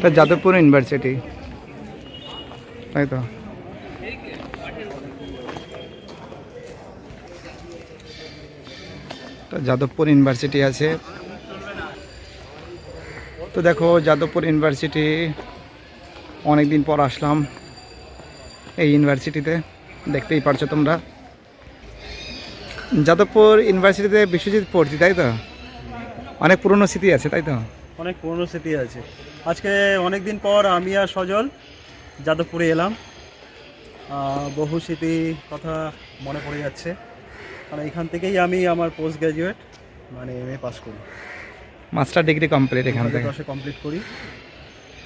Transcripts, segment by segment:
এটা যাদবপুর ইউনিভার্সিটি। তাই তো? যাদবপুর ইউনিভার্সিটি আছে। তো দেখো, যাদবপুর ইউনিভার্সিটি অনেক দিন পর আসলাম এই ইউনিভার্সিটিতে। দেখতেই পারছ তোমরা। যাদবপুর ইউনিভার্সিটিতে বিশ্বজিৎ পড়ছি, তাই তো? অনেক পুরনো স্মৃতি আছে, তাই তো? অনেক পুরনো স্মৃতি আছে। আজকে অনেক দিন পর আমি আর সজল যাদবপুরে এলাম। বহু স্মৃতি কথা মনে পড়ে যাচ্ছে। কারণ এখান থেকেই আমি আমার পোস্ট গ্র্যাজুয়েট মানে এম এ পাস করি। মাস্টার ডিগ্রি কমপ্লিট এখান থেকে। দশে কমপ্লিট করি।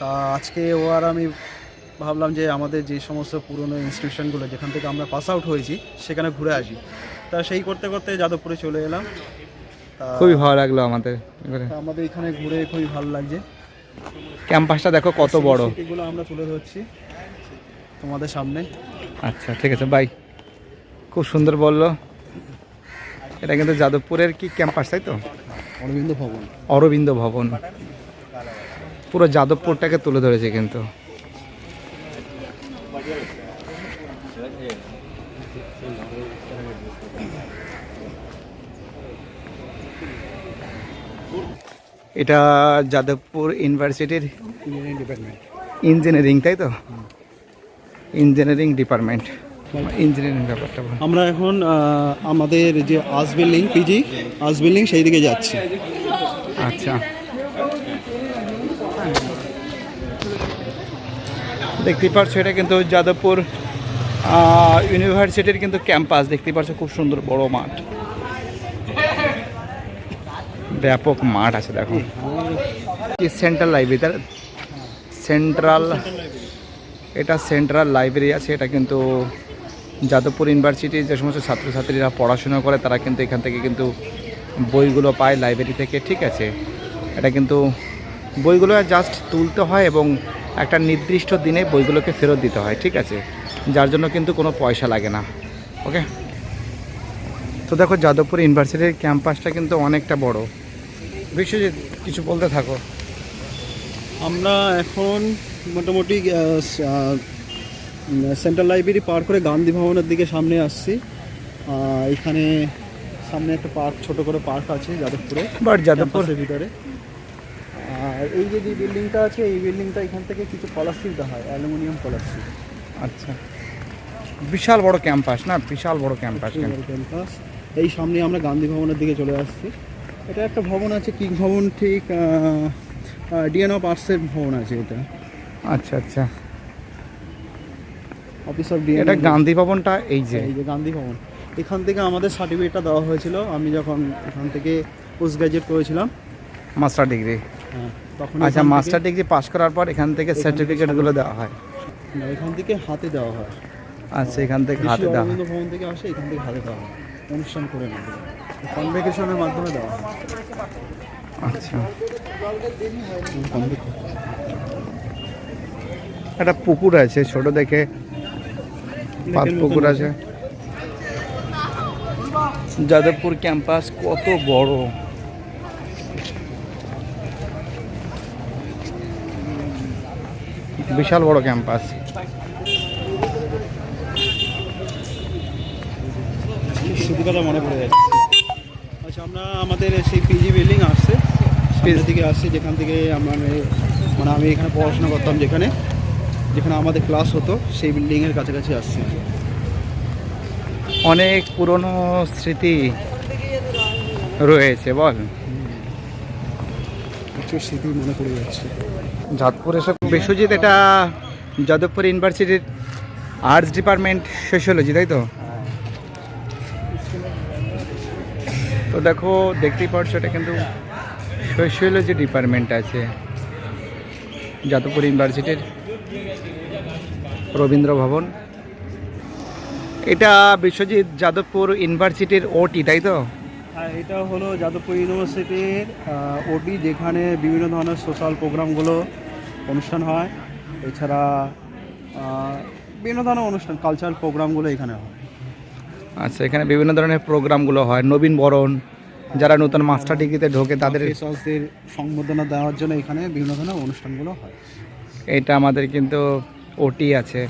তা আজকে ও আর আমি ভাবলাম যে আমাদের যে সমস্ত পুরনো ইনস্টিটিউশনগুলো যেখান থেকে আমরা পাস আউট হয়েছি সেখানে ঘুরে আসি। তা সেই করতে করতে যাদবপুরে চলে এলাম। খুবই ভালো লাগল আমাদের আমাদের এখানে ঘুরে খুবই ভালো লাগছে। ক্যাম্পাসটা দেখো কত বড়। এগুলো আমরা তুলে ধরছি তোমাদের সামনে। আচ্ছা ঠিক আছে বাই খুব সুন্দর বলল। এটা কিন্তু যাদবপুরের কি ক্যাম্পাস তাই তো? অরবিন্দ ভবন। অরবিন্দ ভবন। পুরো যাদবপুরটাকে তুলে ধরেছে কিন্তু। এটা যাদবপুর ইউনিভার্সিটির ইঞ্জিনিয়ারিং ডিপার্টমেন্ট ইঞ্জিনিয়ারিং তাই তো? Engineering department. ইঞ্জিনিয়ারিং ব্যাপারটা আমরা এখন আমাদের যে AS building PG AS building সেই দিকে যাচ্ছি। আচ্ছা। দেখতে পাচ্ছ এটা কিন্তু যাদবপুর ইউনিভার্সিটির কিন্তু ক্যাম্পাস। দেখতে পাচ্ছ খুব সুন্দর বড় মাঠ। ব্যাপক মাঠ আছে, দেখো। সেন্ট্রাল লাইব্রেরি তার সেন্ট্রাল এটা সেন্ট্রাল লাইব্রেরি আছে, এটা কিন্তু যাদবপুর ইউনিভার্সিটির যে সমস্ত ছাত্রছাত্রীরা পড়াশোনা করে, তারা কিন্তু এখান থেকে কিন্তু বইগুলো পায় লাইব্রেরি থেকে, ঠিক আছে? এটা কিন্তু বইগুলো জাস্ট তুলতে হয় এবং একটা নির্দিষ্ট দিনে বইগুলোকে ফেরত দিতে হয়, ঠিক আছে? যার জন্য কিন্তু কোনো পয়সা লাগে না ওকে তো দেখো, যাদবপুর ইউনিভার্সিটির ক্যাম্পাসটা কিন্তু অনেকটা বড়। বিশ্বজিৎ কিছু বলতে থাকো। আমরা এখন মোটামুটি সেন্ট্রাল লাইব্রেরি পার করে গান্ধী ভবনের দিকে সামনে আসছি। এখানে সামনে একটা পার্ক ছোট করে পার্ক আছে যাদবপুরে। বাট যাদবপুর। ভিতরে। আর এই যে যে বিল্ডিংটা আছে এই বিল্ডিংটা এখান থেকে কিছু দেওয়া হয় অ্যালুমিনিয়াম স্কলারশিপ আচ্ছা। বিশাল বড় ক্যাম্পাস না? বিশাল বড় ক্যাম্পাস ক্যাম্পাস। এই সামনে আমরা গান্ধী ভবনের দিকে চলে আসছি। এটা একটা ভবন আছে কিং ভবন ঠিক ডিএন অফ আর্টসের ভবন আছে এটা। আচ্ছা আচ্ছা। অফিস অফ ডিএন এটা গান্ধী ভবনটা এই যে। এই যে গান্ধী ভবন। এখান থেকে আমাদের সার্টিফিকেটটা দেওয়া হয়েছিল আমি যখন এখান থেকে পোস্ট গ্রাজুয়েট করেছিলাম। মাস্টার ডিগ্রি হ্যাঁ তখন আচ্ছা মাস্টার ডিগ্রি পাস করার পর এখান থেকে সার্টিফিকেটগুলো দেওয়া হয়। না, এখান থেকে হাতে দেওয়া হয়। আচ্ছা এখান থেকে হাতে দেওয়া হয়। ভবন থেকে আসে এখান থেকে হাতে দেওয়া হয়। অনুষ্ঠান করে নেবে। কনভেকেশনের মাধ্যমে দেওয়া আচ্ছা। একটা পুকুর আছে ছোট দেখে পাত পুকুর আছে। যাদবপুর ক্যাম্পাস কত বড়। বিশাল বড় ক্যাম্পাস। মনে পড়ে যাচ্ছে। আমরা আমাদের সেই পিজি বিল্ডিং আসছে সামনের দিকে আসছে যেখান থেকে আমরা মানে আমি এখানে পড়াশোনা করতাম যেখানে যেখানে আমাদের ক্লাস হতো সেই বিল্ডিংয়ের কাছাকাছি আসছি। অনেক পুরনো স্মৃতি রয়েছে বল। প্রচুর স্মৃতি মনে পড়ে যাচ্ছে। যাদবপুর এসব বিশ্বজিৎ এটা যাদবপুর ইউনিভার্সিটির আর্টস ডিপার্টমেন্ট সোশিওলজি তাই তো? তো দেখো, দেখতেই পাচ্ছ এটা কিন্তু সোশিওলজি ডিপার্টমেন্ট আছে, যাদবপুর ইউনিভার্সিটির রবীন্দ্র ভবন। এটা বিশ্বজিৎ যাদবপুর ইউনিভার্সিটির ওটি তাই তো? হ্যাঁ এটা হলো যাদবপুর ইউনিভার্সিটির ওটি যেখানে বিভিন্ন ধরনের সোশ্যাল প্রোগ্রামগুলো অনুষ্ঠান হয়। এছাড়া বিভিন্ন ধরনের অনুষ্ঠান কালচারাল প্রোগ্রামগুলো এখানে হয়। আচ্ছা এখানে বিভিন্ন ধরনের প্রোগ্রামগুলো হয়। নবীন বরণ যারা নতুন মাস্টার ডিগ্রিতে ঢোকে তাদের ফ্রেশার্সদের সংবর্ধনা দেওয়ার জন্য এখানে বিভিন্ন ধরনের অনুষ্ঠানগুলো হয়। এটা আমাদের কিন্তু ওটি আছে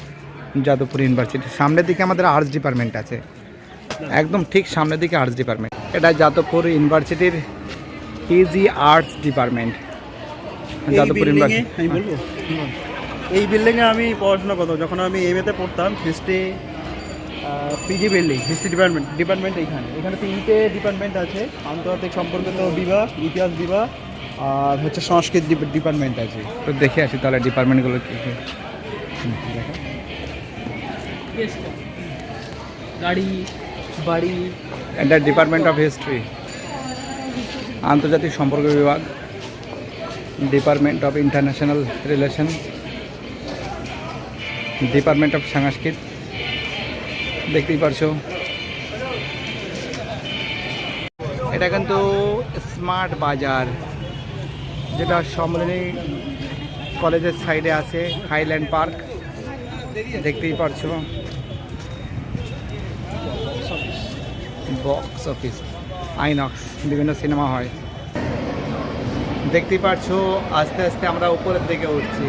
যাদবপুর ইউনিভার্সিটি। সামনের দিকে আমাদের আর্টস ডিপার্টমেন্ট আছে। একদম ঠিক সামনের দিকে আর্টস ডিপার্টমেন্ট এটা যাদবপুর ইউনিভার্সিটির PG arts department Jadavpur university আমি বলব? এই বিল্ডিংয়ে আমি পড়াশোনা করতাম। যখন আমি এমএতে পড়তাম history PG building history department department এইখানে। এখানে তিনটে ডিপার্টমেন্ট আছে আন্তর্জাতিক সম্পর্কিত বিভাগ ইতিহাস বিভাগ আর হচ্ছে সংস্কৃত ডিপার্টমেন্ট আছে। তো দেখে আসি তাহলে ডিপার্টমেন্টগুলো কী কী। গাড়ি বাড়ি। এটা ডিপার্টমেন্ট অফ হিস্ট্রি আন্তর্জাতিক সম্পর্ক বিভাগ department of international relation department of Sanskrit দেখতেই পারছ। এটা কিন্তু স্মার্ট বাজার, যেটা সম্মেলনী কলেজের সাইডে আছে, হাইল্যান্ড পার্ক। দেখতেই পারছ। বক্স অফিস, আইনক্স, বিভিন্ন সিনেমা হয়। দেখতেই পারছ, আস্তে আস্তে আমরা উপরের দিকে উঠছি।